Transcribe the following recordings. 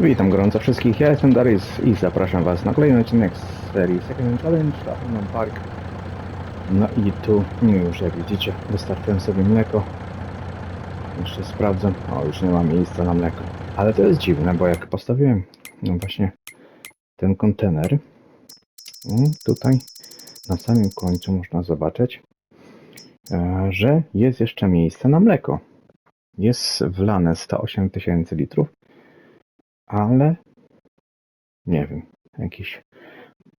Witam gorąco wszystkich, ja jestem Darius i zapraszam Was na kolejny odcinek z serii Second Challenge Tafelman Park. No i tu już jak widzicie wystarczyłem sobie mleko. Jeszcze sprawdzam, o już nie ma miejsca na mleko. Ale to jest dziwne, bo jak postawiłem no właśnie ten kontener, mm, tutaj na samym końcu można zobaczyć, e, że jest jeszcze miejsce na mleko. Jest wlane 108 tysięcy litrów, ale nie wiem, jakiś,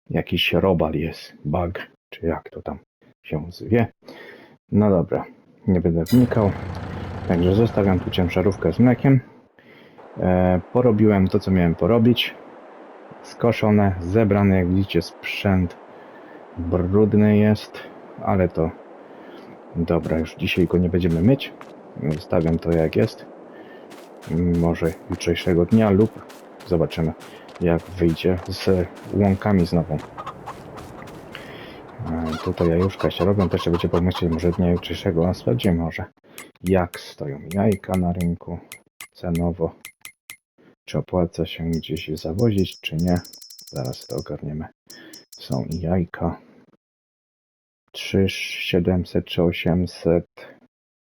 jakiś robal jest, bug, czy jak to tam się zwie. No dobra, nie będę wnikał. Także zostawiam tu ciężarówkę z mlekiem. E, porobiłem to, co miałem porobić. Skoszone, zebrane, jak widzicie, sprzęt brudny jest, ale to dobra, już dzisiaj go nie będziemy myć. Zostawiam to jak jest może jutrzejszego dnia lub zobaczymy jak wyjdzie z łąkami znowu. E, Tutaj jajuszka się robią, też się będzie pomyśleć może dnia jutrzejszego, a sprawdzimy może jak stoją jajka na rynku cenowo. Czy opłaca się gdzieś je zawozić, czy nie. Zaraz to ogarniemy. Są jajka. 3700 czy 800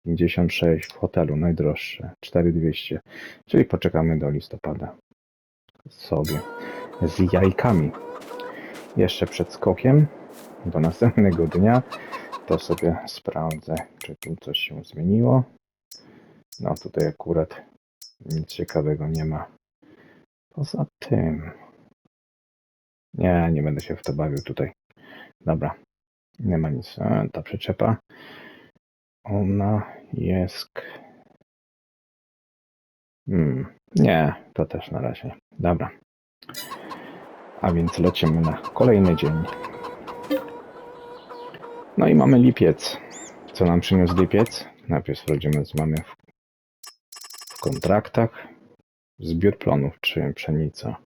56 w hotelu najdroższe 4200 czyli poczekamy do listopada sobie z jajkami. Jeszcze przed skokiem do następnego dnia to sobie sprawdzę czy tu coś się zmieniło. No tutaj akurat nic ciekawego nie ma. Poza tym nie, nie będę się w to bawił tutaj. Dobra nie ma nic. E, ta przyczepa ona jest. Hmm, nie, to też na razie. Dobra. A więc lecimy na kolejny dzień. No i mamy lipiec. Co nam przyniósł lipiec? Najpierw sprawdzimy, co mamy w, w kontraktach. Zbiór plonów, czy pszenica.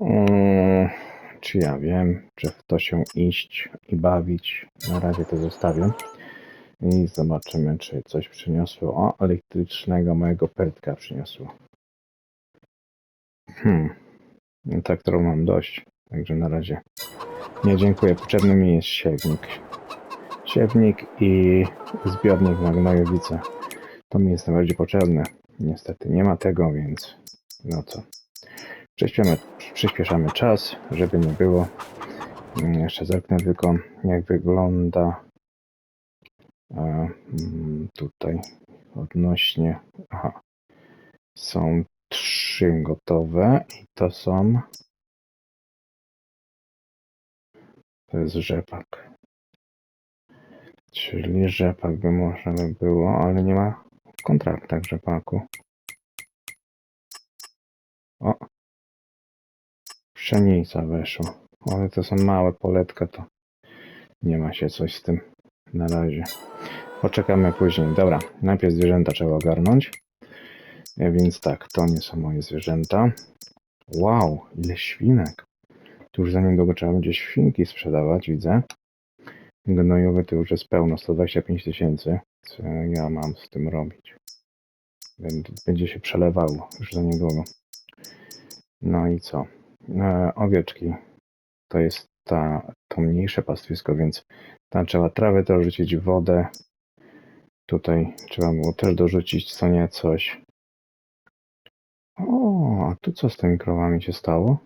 Mm, czy ja wiem, czy w to się iść i bawić? Na razie to zostawię. I zobaczymy, czy coś przyniosło. O, elektrycznego mojego pertka przyniosło. Hmm. No, Traktoru mam dość, także na razie. Nie, dziękuję. Potrzebny mi jest siewnik. Siewnik i zbiornik na gnojowice. To mi jest najbardziej potrzebne. Niestety nie ma tego, więc no co. Przyspieszamy, przyspieszamy czas, żeby nie było. Mm, Jeszcze zerknę tylko, jak wygląda mm, tutaj odnośnie. Aha. Są trzy gotowe i to są. To jest rzepak. Czyli rzepak by można by było, ale nie ma w kontraktach rzepaku. O! Pszenica weszła. Ale to są małe poletka, to nie ma się coś z tym na razie. Poczekamy później. Dobra, najpierw zwierzęta trzeba ogarnąć. E, Więc tak, to nie są moje zwierzęta. Wow, ile świnek. Tu już za niedługo trzeba będzie świnki sprzedawać, widzę. Gnojowy to już jest pełno, 125 tysięcy. Co ja mam z tym robić? Będzie się przelewało już za niedługo. No i co? E, owieczki. To jest ta, to mniejsze pastwisko, więc tam trzeba trawę dorzucić, wodę. Tutaj trzeba było też dorzucić co nie coś. O, a tu co z tymi krowami się stało?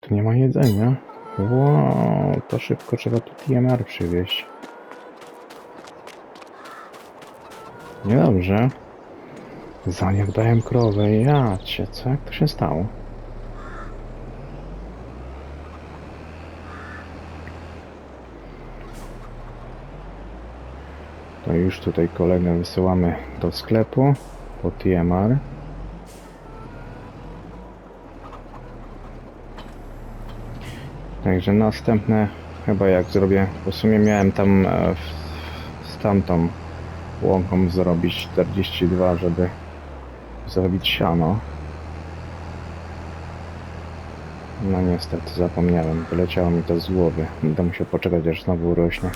Tu nie ma jedzenia. Wow, to szybko trzeba tu TMR przywieźć. Niedobrze. Zaniedbałem krowę. Ja cię, co? Jak to się stało? To już tutaj kolegę wysyłamy do sklepu po TMR. Także następne chyba jak zrobię, w sumie miałem tam e, z tamtą łąką zrobić 42, żeby zrobić siano. No niestety zapomniałem, wyleciało mi to z głowy. Będę musiał poczekać aż znowu urośnie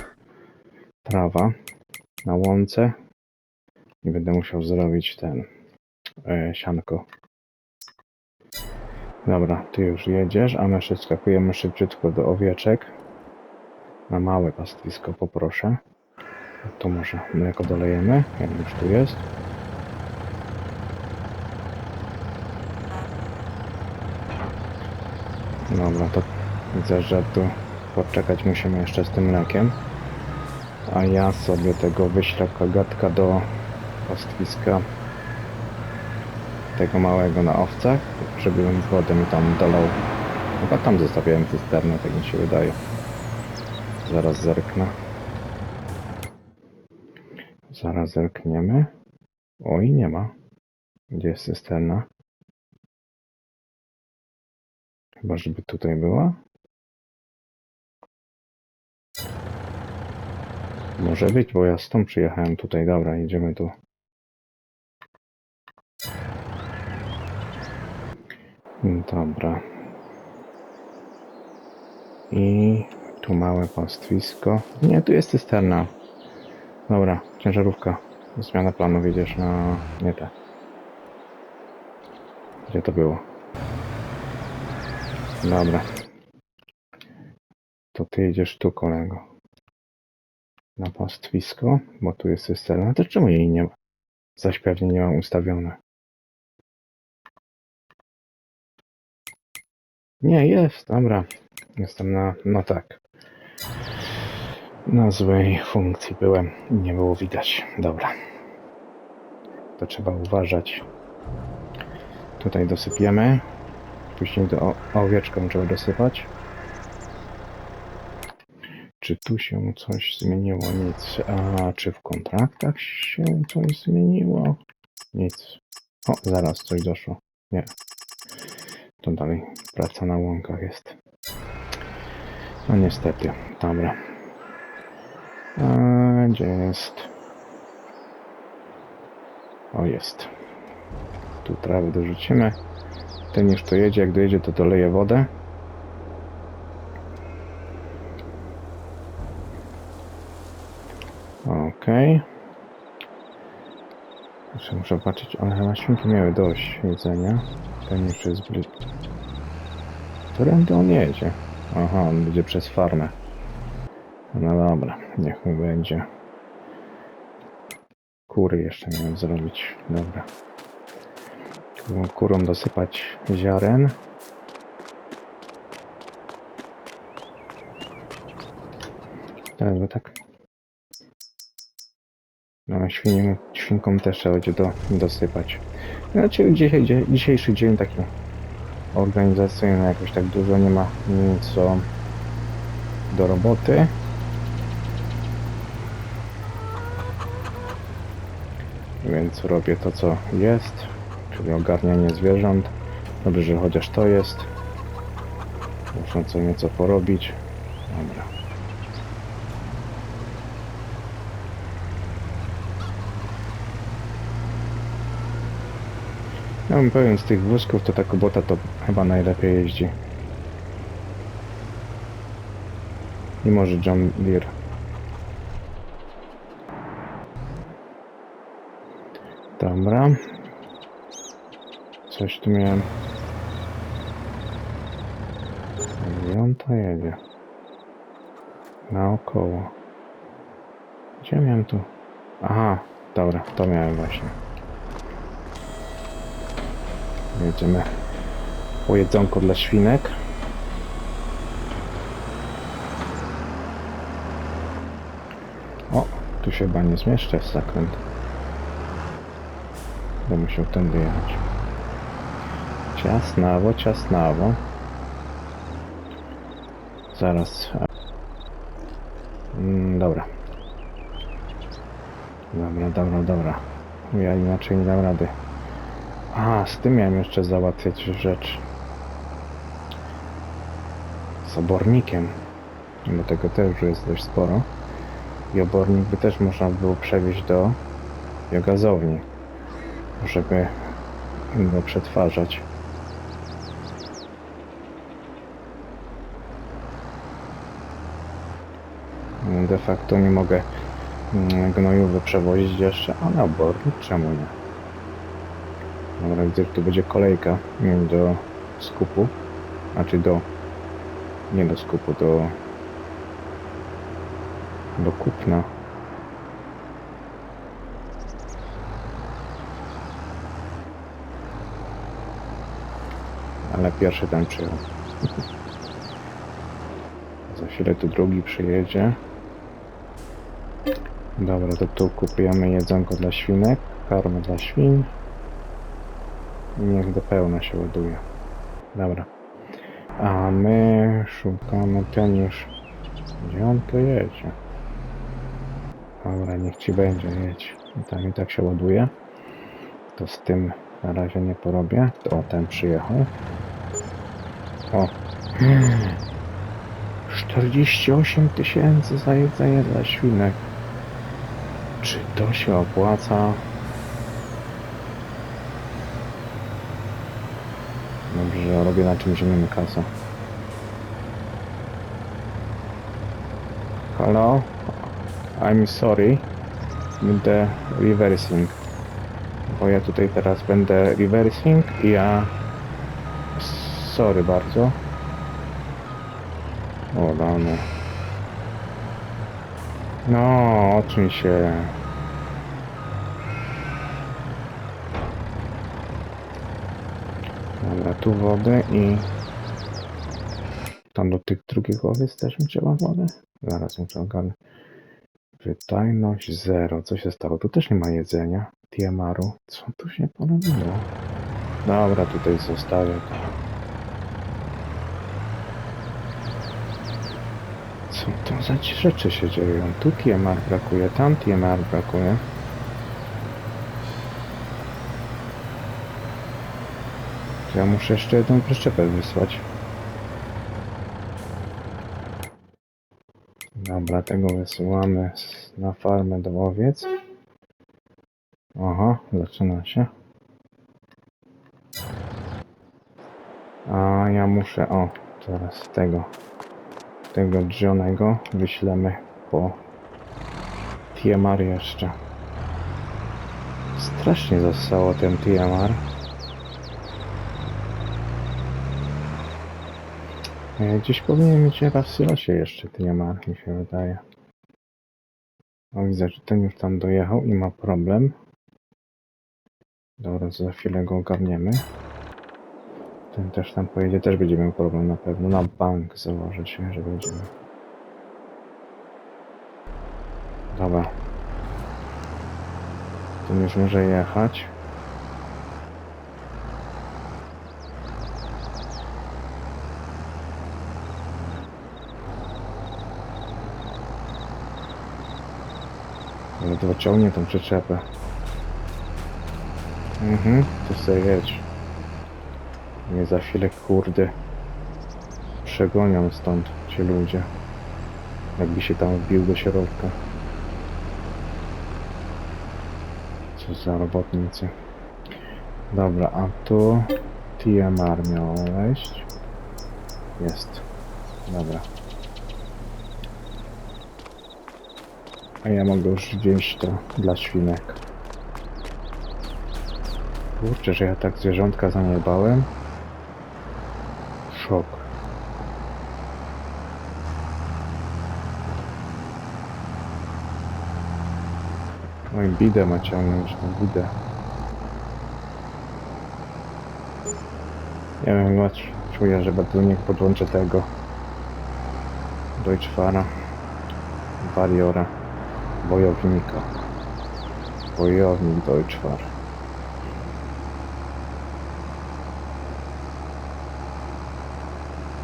trawa na łące i będę musiał zrobić ten e, sianko. Dobra, ty już jedziesz, a my przeskakujemy szybciutko do owieczek. Na małe pastwisko poproszę. Tu może mleko dolejemy, jak już tu jest. Dobra, to widzę, że tu poczekać musimy jeszcze z tym mlekiem. A ja sobie tego wyślę kagatka do pastwiska tego małego na owcach, żebym wodę mi tam dolał. Chyba tam zostawiałem cysternę, tak mi się wydaje. Zaraz zerknę. Zaraz zerkniemy. Oj, nie ma. Gdzie jest cysterna? Chyba, żeby tutaj była. Może być, bo ja stąd przyjechałem tutaj. Dobra, idziemy tu. Dobra. I tu małe pastwisko. Nie, tu jest cysterna. Dobra, ciężarówka. Zmiana planu, widzisz, na... nie te. Gdzie to było? Dobra. To ty jedziesz tu, kolego. Na pastwisko, bo tu jest cysterna. To czemu jej nie ma? Zaś pewnie nie mam ustawione. Nie, jest, dobra. Jestem na, no tak. Na złej funkcji byłem. Nie było widać. Dobra. To trzeba uważać. Tutaj dosypiemy. Później do o- owieczką trzeba dosypać. Czy tu się coś zmieniło? Nic. A czy w kontraktach się coś zmieniło? Nic. O, zaraz coś doszło. Nie. To dalej praca na łąkach jest. No niestety. Dobra. A, gdzie jest? O, jest. Tu trawę dorzucimy. Ten już to jedzie. Jak dojedzie, to doleje wodę. Okej. Jeszcze muszę patrzeć, ale chyba świnki miały dość jedzenia. Ten już jest bli... Którędy on jedzie? Aha, on będzie przez farmę. No dobra, niech mu będzie. Kury jeszcze miałem zrobić. Dobra. Ku- Kurom dosypać ziaren. Teraz by tak. No, świnie, świnkom też trzeba będzie do, dosypać. Znaczy dzisiaj, dzisiejszy dzień taki organizacyjny jakoś tak dużo nie ma nic o, do roboty. Więc robię to co jest, czyli ogarnianie zwierząt. Dobrze, że chociaż to jest. Muszę co nieco porobić. Dobra. Ja bym pewien z tych wózków to ta kubota to chyba najlepiej jeździ. I może John Deere. Dobra. Coś tu miałem. Gdzie on to jedzie? Naokoło. Gdzie miałem tu? Aha, dobra, to miałem właśnie. Jedziemy po jedzonko dla świnek. O, tu się chyba nie zmieszczę w zakręt. Będę musiał tędy jechać. Ciasnawo, ciasnawo. Zaraz. Mm, dobra. Dobra, dobra, dobra. Ja inaczej nie dam rady. A, z tym miałem jeszcze załatwiać rzecz. Z obornikiem. Bo tego też jest dość sporo. I obornik by też można było przewieźć do biogazowni, żeby go przetwarzać. De facto nie mogę mm, gnojowy przewozić jeszcze, ale obornik czemu nie? Dobra, widzę, że tu będzie kolejka nie wiem, do skupu. Znaczy do... Nie do skupu, do... Do kupna. Ale pierwszy ten przyjął. Za chwilę tu drugi przyjedzie. Dobra, to tu kupujemy jedzonko dla świnek, karmę dla świn. Niech do pełna się ładuje. Dobra. A my szukamy ten już. Gdzie on to jedzie? Dobra, niech ci będzie, jedź. I i tak się ładuje. To z tym na razie nie porobię. To ten przyjechał. O. 48 tysięcy za jedzenie dla świnek. Czy to się opłaca? Robię na czymś innym kasę. Hello? I'm sorry. Będę reversing. Bo ja tutaj teraz będę reversing i ja... Sorry bardzo. O, rano. No, odsuń się. Dobra, tu wodę i... Tam do tych drugich łowiec też mi trzeba wodę? Zaraz muszę ogarnąć. Wydajność zero. Co się stało? Tu też nie ma jedzenia. TMR-u. Co tu się porobiło? Dobra, tutaj zostawię to. Co to za rzeczy się dzieją? Tu TMR brakuje, tam TMR brakuje. Ja muszę jeszcze jedną przyczepę wysłać. Dobra, tego wysyłamy na farmę do owiec. Aha, zaczyna się. A ja muszę, o, teraz tego, tego drzonego wyślemy po TMR jeszcze. Strasznie zostało ten TMR. Gdzieś powinien mieć raz silosie jeszcze TMR, mi się wydaje. O, widzę, że ten już tam dojechał i ma problem. Dobra, za chwilę go ogarniemy. Ten też tam pojedzie, też będzie miał problem na pewno. Na bank założę się, że będziemy. Dobra. Ten już może jechać. To ciągnie tą przyczepę. Mhm, to sobie jedź. Nie za chwilę, kurde, przegonią stąd ci ludzie. Jakby się tam wbił do środka. Co za robotnicy. Dobra, a tu TMR miało wejść. Jest. Dobra. A ja mogę już wziąć to dla świnek. Kurczę, że ja tak zwierzątka zaniedbałem. Szok. Oj, bidę ma ciągnąć, no bidę. Nie wiem, chyba czuję, że do niech podłączę tego. Deutschfara. Wariora. Wojownika. Wojownik Deutschfar.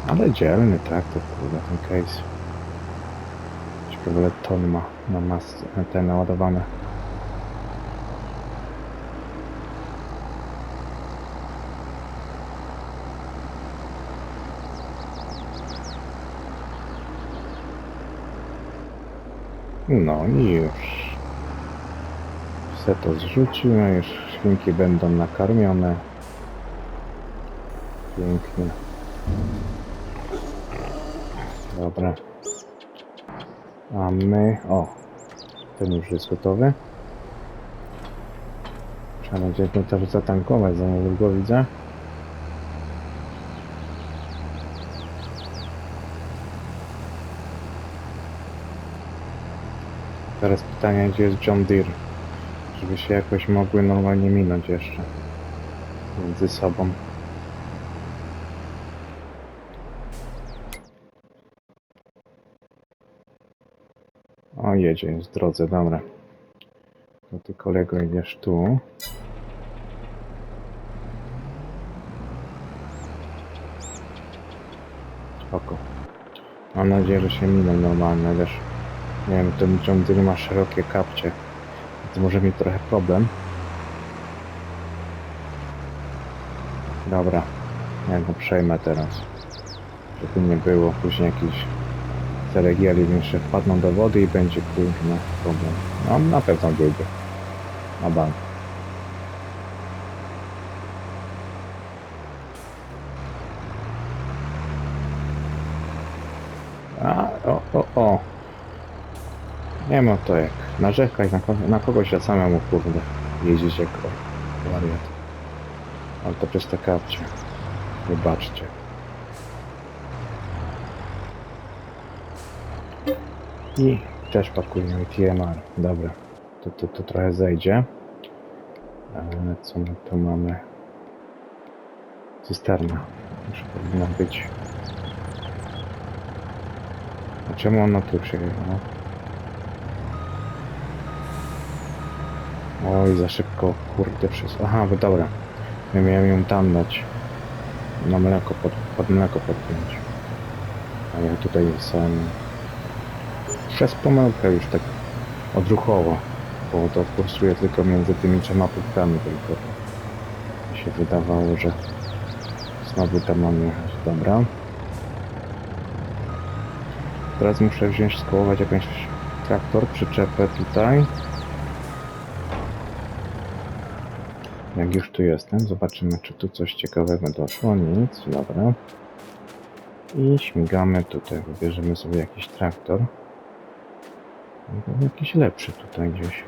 Ale dzielny traktor, kurde, ten case. Ciekawe, ile ton ma na masce, te naładowane. No i już. Все to zrzuciłem, już świnki będą nakarmione. Pięknie. Dobra. A my... O! Ten już jest gotowy. Trzeba będzie to też zatankować, za go widzę. Teraz pytanie, gdzie jest John Deere? Żeby się jakoś mogły normalnie minąć jeszcze. Między sobą. O, jedzie, jest w drodze, dobra. To ty kolego idziesz tu. Spoko. Mam nadzieję, że się miną normalne, wiesz. Nie wiem, ten Deere ma szerokie kapcie. To może mieć trochę problem. Dobra. Ja go przejmę teraz. Żeby nie było później jakichś ceregieli jeszcze wpadną do wody i będzie kurwa problem. No na pewno byłby. Na bank. A, o, o, o. Nie ma to jak narzekać na, kogo, na kogoś, a samemu kurde jeździć jak wariat. Ale to przez te kapcie. Wybaczcie. I też pakujemy TMR. Dobra. To, to, to trochę zejdzie. Ale co my tu mamy? Cysterna. Już powinna być. A czemu ona tu przyjechała? Oj, za szybko, kurde, przez... Aha, bo dobra. Ja miałem ją tam dać. Na mleko, pod, pod mleko podpiąć. A ja tutaj sam... Przez pomyłkę już tak odruchowo, bo to kursuje tylko między tymi trzema punktami tylko. Mi się wydawało, że znowu tam mam jechać. Dobra. Teraz muszę wziąć, skołować jakąś traktor, przyczepę tutaj. Jak już tu jestem, zobaczymy czy tu coś ciekawego doszło. Nic, dobra. I śmigamy tutaj, wybierzemy sobie jakiś traktor. Chyba Jakiś lepszy tutaj gdzieś.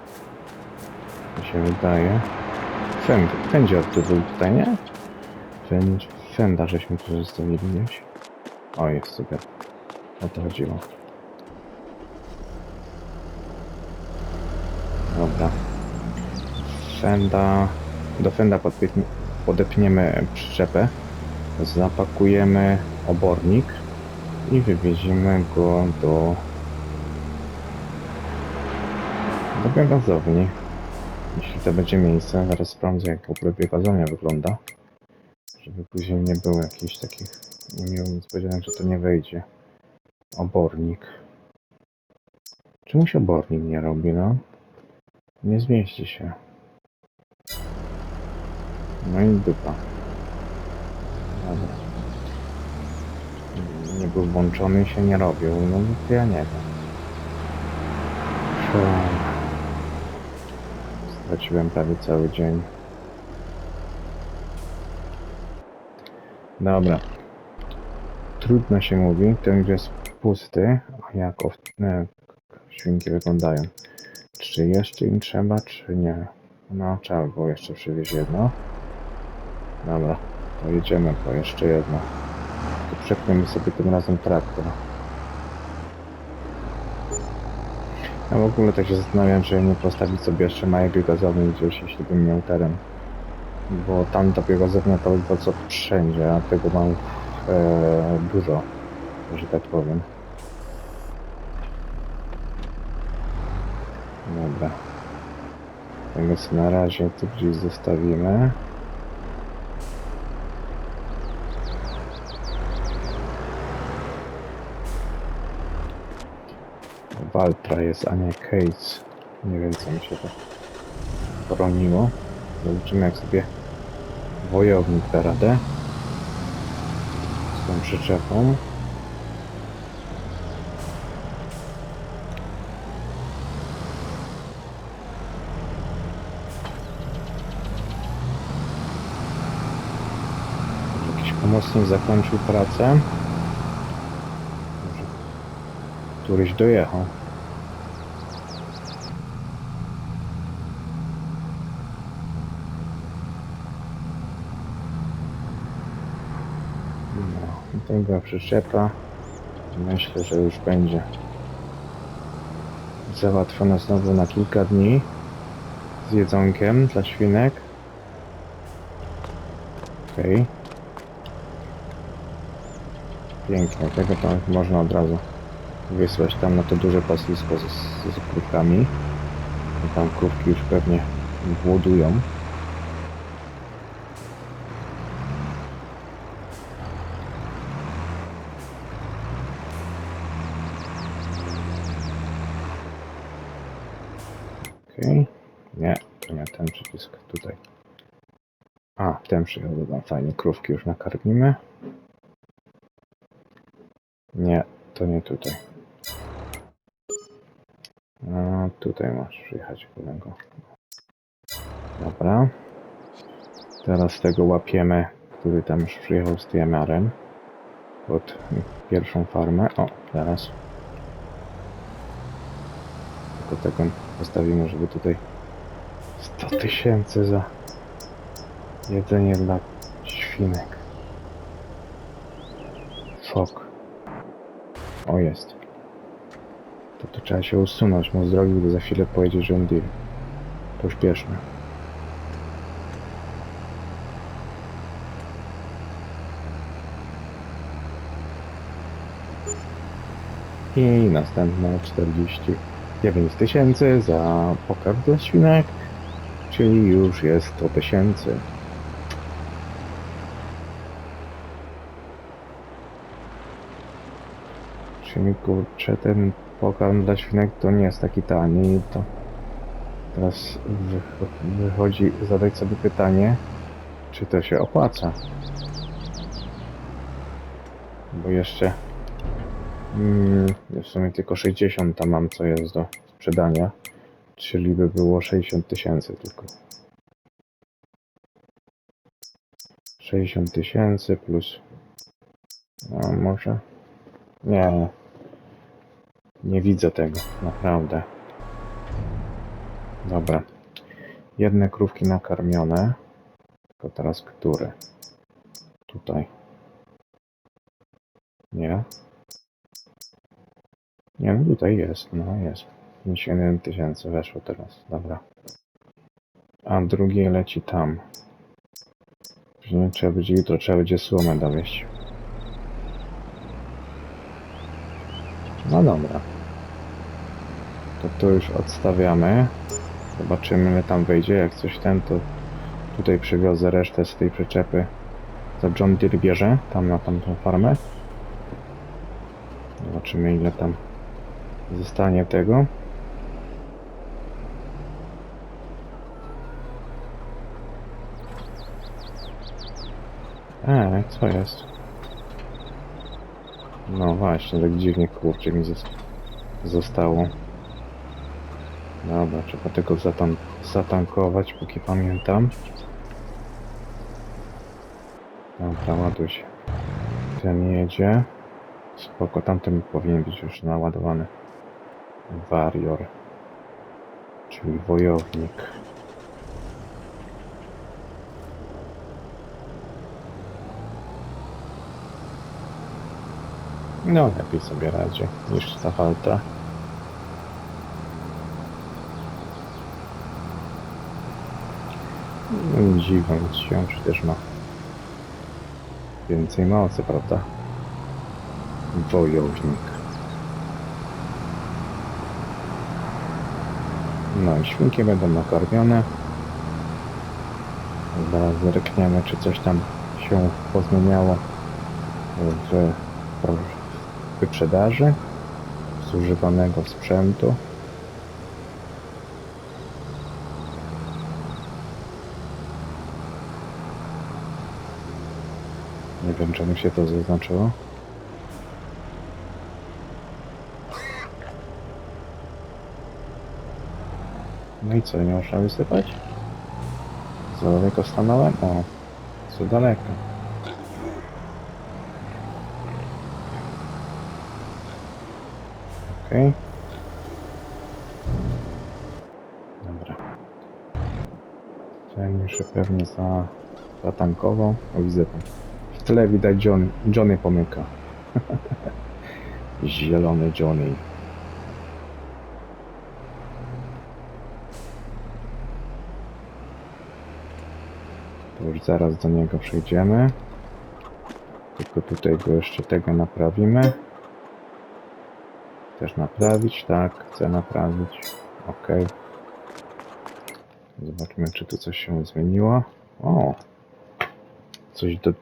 Mi się wydaje. Fend, fędzior tu był tutaj, nie? Fenda żeśmy tu zostawili gdzieś. O, jest super. O to chodziło. Dobra. Fenda. Do fenda podepniemy przyczepę. Zapakujemy obornik i wywieziemy go do do. Jeśli to będzie miejsce, zaraz sprawdzę jak w ogóle biogazownia wygląda. Żeby później nie było jakichś takich niemiłych niespodzianek, że to nie wejdzie. Obornik. Czemu się obornik nie robi, no? Nie zmieści się. No i dupa. Dobra. Nie był włączony i się nie robił. No to ja nie wiem. Straciłem prawie cały dzień. Dobra. Trudno się mówi, ten jest pusty. A jak e, świnki wyglądają? Czy jeszcze im trzeba, czy nie? No, trzeba było jeszcze przywieźć jedno. Dobra, to jedziemy po jeszcze jedno. To przepniemy sobie tym razem traktor. Ja w ogóle tak się zastanawiam, czy nie postawić sobie jeszcze małej biogazowni gdzieś, jeśli bym miał teren. Bo tam ta biogazownia to chyba co wszędzie, a tego mam e, dużo, że tak powiem. Dobra. Tego na razie tu gdzieś zostawimy. Waltra jest, a nie Case. Nie wiem co mi się to broniło. Zobaczymy jak sobie wojownik da radę. Z tą przyczepą. Jakiś pomocnik zakończył pracę. Któryś dojechał. Druga przyczepa. Myślę, że już będzie załatwiona znowu na kilka dni z jedzonkiem dla świnek. Okej. Pięknie, tego to można od razu wysłać tam na to duże paslisko z, z, krówkami. Tam krówki już pewnie głodują. Okej. Nie, to nie ten przycisk. Tutaj. A, ten przyjął dodam. Fajnie, krówki już nakarmimy. Nie, to nie tutaj. A, tutaj masz przyjechać kolego. Dobra. Teraz tego łapiemy, który tam już przyjechał z TMR-em. Pod pierwszą farmę. O, teraz. Tylko tego postawimy, żeby tutaj 100 tysięcy za jedzenie dla świnek. Fok. O, jest. To, to trzeba się usunąć mu z drogi, gdy za chwilę pojedzie John Deere. Pośpieszmy. I następne 49 tysięcy za pokarm dla świnek, czyli już jest 100 tysięcy. Czyli kurczę, ten pokarm dla świnek to nie jest taki tani. To teraz wy- wychodzi zadać sobie pytanie, czy to się opłaca. Bo jeszcze mm, w sumie tylko 60 tam mam co jest do sprzedania, czyli by było 60 tysięcy tylko. 60 tysięcy plus a może nie nie widzę tego, naprawdę. Dobra. Jedne krówki nakarmione. Tylko teraz które? Tutaj. Nie. Nie, no tutaj jest, no jest. 51 tysięcy weszło teraz, dobra. A drugie leci tam. Później trzeba będzie jutro, trzeba będzie słomę dowieść. No dobra. To tu już odstawiamy. Zobaczymy ile tam wyjdzie. Jak coś ten, to tutaj przywiozę resztę z tej przyczepy. Co John Deere bierze, tam na tamtą farmę. Zobaczymy ile tam zostanie tego. Eee, co jest? No właśnie, tak dziwnie kurczę mi zos- zostało. Dobra, trzeba tylko zatan zatankować, póki pamiętam. Dobra, ładuj się. Ten jedzie. Spoko, tamten powinien być już naładowany. Warrior. Czyli wojownik. No, lepiej sobie radzi niż ta falta. No, dziwą się, przecież ma więcej mocy, prawda? Wojownik. No i świnki będą nakarmione. Zaraz zerkniemy, czy coś tam się pozmieniało w wyprzedaży zużywanego sprzętu. Nie wiem, czemu się to zaznaczyło. No i co, nie można wysypać? Za daleko stanąłem? O, za daleko. Okej. Dobra. Ten już się pewnie za, zatankował. O, widzę tam tle widać John, Johnny pomyka. Zielony Johnny. To już zaraz do niego przejdziemy. Tylko tutaj go jeszcze tego naprawimy. Chcesz naprawić? Tak, chcę naprawić. Ok. Zobaczmy, czy tu coś się zmieniło. O! Coś do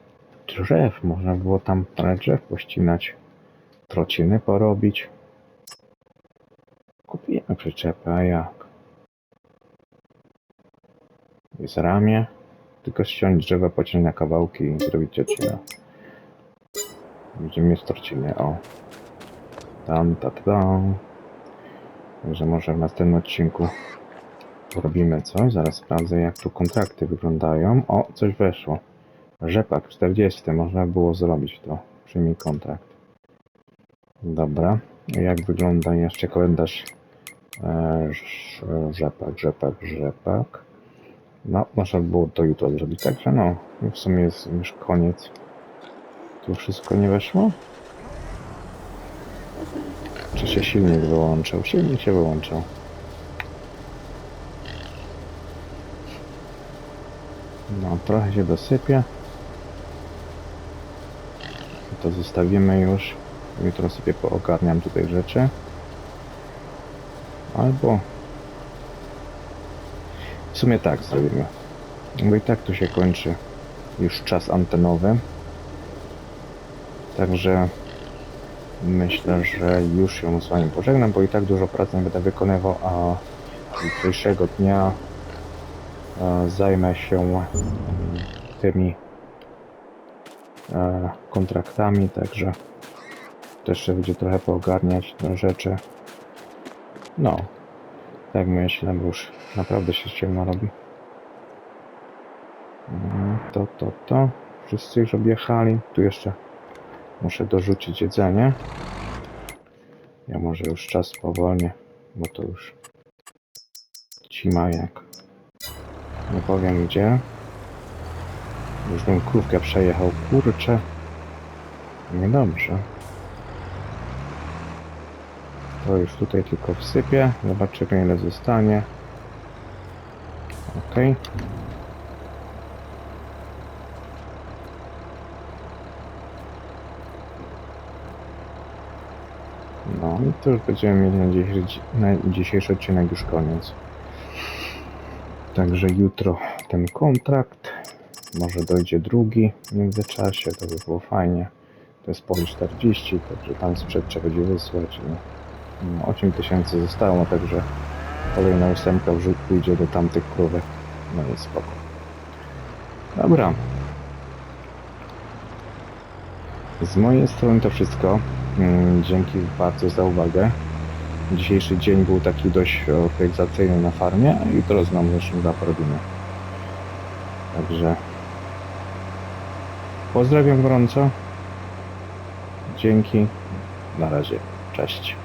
drzew. Można było tam parę drzew pościnać. Trociny porobić. Kupiłem przyczepę, a jak? Jest ramię. Tylko ściąć drzewa, pociąć na kawałki i zrobić dziecinę. Będziemy mieć trociny, o. Tam, ta, tam. Także może w następnym odcinku robimy coś. Zaraz sprawdzę, jak tu kontrakty wyglądają. O, coś weszło. Rzepak 40. Można było zrobić to. Przyjmij kontrakt. Dobra. Jak wygląda jeszcze kalendarz e, rzepak, rzepak, rzepak. No, można było to jutro zrobić. Także no, w sumie jest już koniec. Tu wszystko nie weszło? Czy się silnik wyłączał? Silnik się wyłączał. No, trochę się dosypie. To zostawimy już. Jutro sobie poogarniam tutaj rzeczy. Albo... W sumie tak zrobimy. Bo i tak tu się kończy już czas antenowy. Także myślę, że już się z Wami pożegnam, bo i tak dużo pracy będę wykonywał, a jutrzejszego dnia e, zajmę się mm, tymi e, kontraktami, także też jeszcze będzie trochę poogarniać te rzeczy. No, tak myślę, bo już naprawdę się ciemno robi. Mm, To, to, to. Wszyscy już objechali. Tu jeszcze muszę dorzucić jedzenie. Ja może już czas powolnie, bo to już cima jak. Nie powiem gdzie. Już bym krówkę przejechał. Kurczę. Niedobrze. To już tutaj tylko wsypię. Zobaczymy ile zostanie. Okej. No i to już będziemy mieli na na dzisiejszy odcinek już koniec. Także jutro ten kontrakt. Może dojdzie drugi w międzyczasie, to by było fajnie. To jest pole 40, także tam sprzęt trzeba będzie wysłać. No, no, 8 tysięcy zostało, także kolejna ósemka pójdzie do tamtych krówek. No jest spoko. Dobra. Z mojej strony to wszystko. Mm, Dzięki bardzo za uwagę. Dzisiejszy dzień był taki dość organizacyjny na farmie, a jutro znowu jeszcze dwa porobimy. Także pozdrawiam gorąco. Dzięki. Na razie. Cześć.